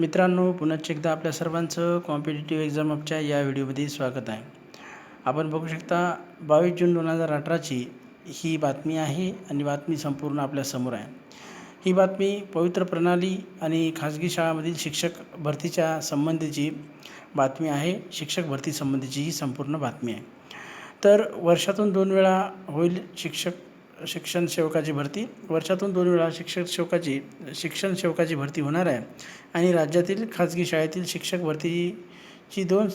मित्रांनो पुन्हा एकदा आपल्या सर्वांचं कॉम्पिटेटिव्ह एक्झाम अपच्या या व्हिडिओमध्ये स्वागत आहे. आपण बघू शकता बावीस जून दोन हजार अठराची ही बातमी आहे आणि बातमी संपूर्ण आपल्यासमोर आहे. ही बातमी पवित्र प्रणाली आणि खाजगी शाळांमधील शिक्षक भरतीच्या संबंधीची बातमी आहे. शिक्षक भरतीसंबंधीची ही संपूर्ण बातमी आहे. तर वर्षातून दोन वेळा होईल शिक्षक शिक्षण सेवकाची भरती. वर्षातून दोन वेळा शिक्षक सेवकाची शिक्षण सेवकाची भरती होणार आहे. आणि राज्यातील खाजगी शाळेतील शिक्षक भरतीची दोन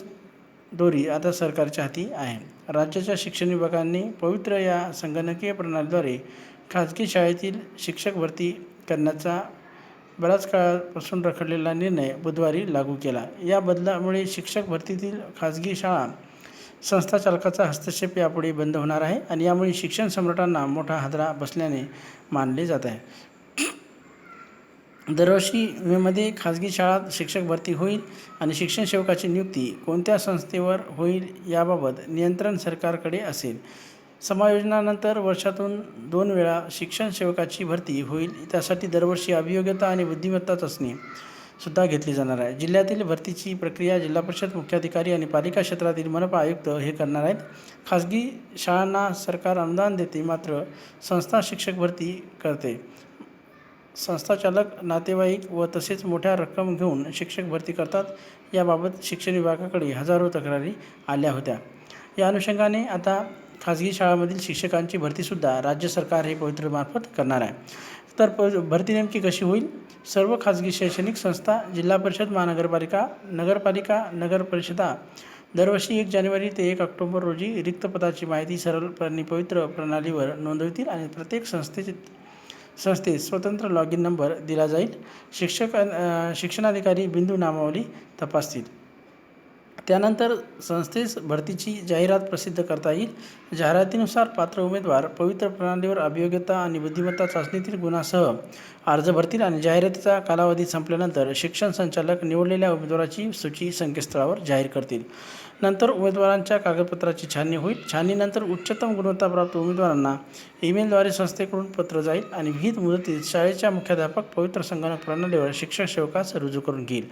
दोरी आता सरकारच्या हाती आहे. राज्याच्या शिक्षण विभागाने पवित्र या संगणकीय प्रणालीद्वारे खाजगी शाळेतील शिक्षक भरती करण्याचा बराच काळापासून रखडलेला निर्णय बुधवारी लागू केला. या बदलामुळे शिक्षक भरतीतील खाजगी शाळा संस्था चालकाचा हस्तक्षेप यापुढे बंद होणार आहे आणि यामुळे शिक्षण सम्राटांना मोठा हादरा बसल्याने मानले जात आहे. दरवर्षी मेमध्ये खाजगी शाळात शिक्षक भरती होईल आणि शिक्षण सेवकाची नियुक्ती कोणत्या संस्थेवर होईल याबाबत नियंत्रण सरकारकडे असेल. समायोजनानंतर वर्षातून दोन वेळा शिक्षण सेवकाची भरती होईल. त्यासाठी दरवर्षी अभियोग्यता आणि बुद्धिमत्ता चाचणी सुद्धा घेतली जाणार आहे. जिल्ह्यातील भरतीची प्रक्रिया जिल्हा परिषद मुख्याधिकारी आणि पालिका क्षेत्रातील मनपा आयुक्त हे करणार आहेत. खाजगी शाळांना सरकार अनुदान देते मात्र संस्था शिक्षक भरती करते. संस्थाचालक नातेवाईक व तसेच मोठ्या रक्कम घेऊन शिक्षक भरती करतात. याबाबत शिक्षण विभागाकडे हजारो तक्रारी आल्या होत्या. या अनुषंगाने आता खाजगी शाळांमधील शिक्षकांची भरतीसुद्धा राज्य सरकार हे पवित्रमार्फत करणार आहे. तर प भरती नेमकी कशी होईल? सर्व खाजगी शैक्षणिक संस्था जिल्हा परिषद महानगरपालिका नगरपालिका नगर परिषदा दरवर्षी एक जानेवारी ते एक ऑक्टोबर रोजी रिक्त पदाची माहिती सरळ आणि पवित्र प्रणालीवर नोंदवतील आणि प्रत्येक संस्थेचे संस्थेस स्वतंत्र लॉग इन नंबर दिला जाईल. शिक्षक शिक्षणाधिकारी बिंदू नामावली तपासतील. त्यानंतर संस्थेस भरतीची जाहिरात प्रसिद्ध करता येईल. जाहिरातीनुसार पात्र उमेदवार पवित्र प्रणालीवर अभियोग्यता आणि बुद्धिमत्ता चाचणीतील गुणासह अर्ज भरतील आणि जाहिरातीचा कालावधी संपल्यानंतर शिक्षण संचालक निवडलेल्या उमेदवाराची सूची संकेतस्थळावर जाहीर करतील. नंतर उमेदवारांच्या कागदपत्राची छाननी होईल. छाननीनंतर उच्चतम गुणवत्ताप्राप्त उमेदवारांना ईमेलद्वारे संस्थेकडून पत्र जाईल आणि विहित मुदतीत शाळेच्या मुख्याध्यापक पवित्र संगणक प्रणालीवर शिक्षक सेवकास रुजू करून घेईल.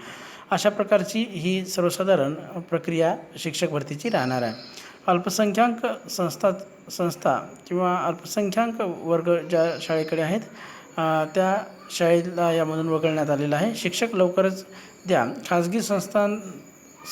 अशा प्रकारची ही सर्वसाधारण प्रक्रिया शिक्षक भरतीची राहणार आहे. अल्पसंख्याक संस्था संस्था किंवा अल्पसंख्याक वर्ग ज्या शाळेकडे आहेत त्या शाळेला यामधून वगळण्यात आलेलं आहे. शिक्षक लवकरच द्या. खाजगी संस्थान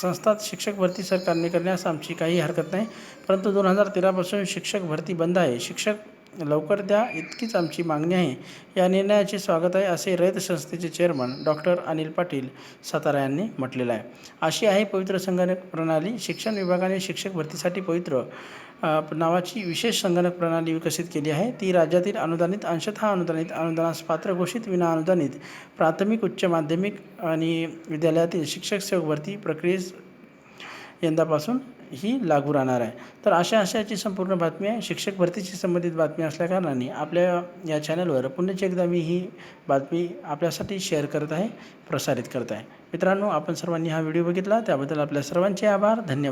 संस्थात शिक्षक भरती सरकारने करण्यास आमची काही हरकत नाही. परंतु दोन हजार तेरापासून शिक्षक भरती बंद आहे. शिक्षक लवकर द्या इतकीच आमची मागणी आहे. या निर्णयाचे स्वागत आहे असे रयत संस्थेचे चेअरमन डॉक्टर अनिल पाटील सातारा यांनी म्हटलेलं आहे. अशी आहे पवित्र संगणक प्रणाली. शिक्षण विभागाने शिक्षक भरतीसाठी पवित्र नावाची विशेष संगणक प्रणाली विकसित केली आहे. ती राज्यातील अनुदानित अंशतः अनुदानित अनुदानास पात्र घोषित विना अनुदानित प्राथमिक उच्च माध्यमिक आणि विद्यालयातील शिक्षक सेवक भरती प्रक्रियेस यंदापासून ही लागू राहणार आहे. तर अशा अशाची संपूर्ण बातमी आहे. शिक्षक भरतीशी संबंधित बातमी असल्याकारणाने आपल्या या चॅनलवर पुन्हा एकदा मी ही बातमी आपल्यासाठी शेअर करत आहे प्रसारित करत आहे. मित्रांनो आपण सर्वांनी हा व्हिडिओ बघितला. त्याबद्दल आपल्या सर्वांचे आभार. धन्यवाद.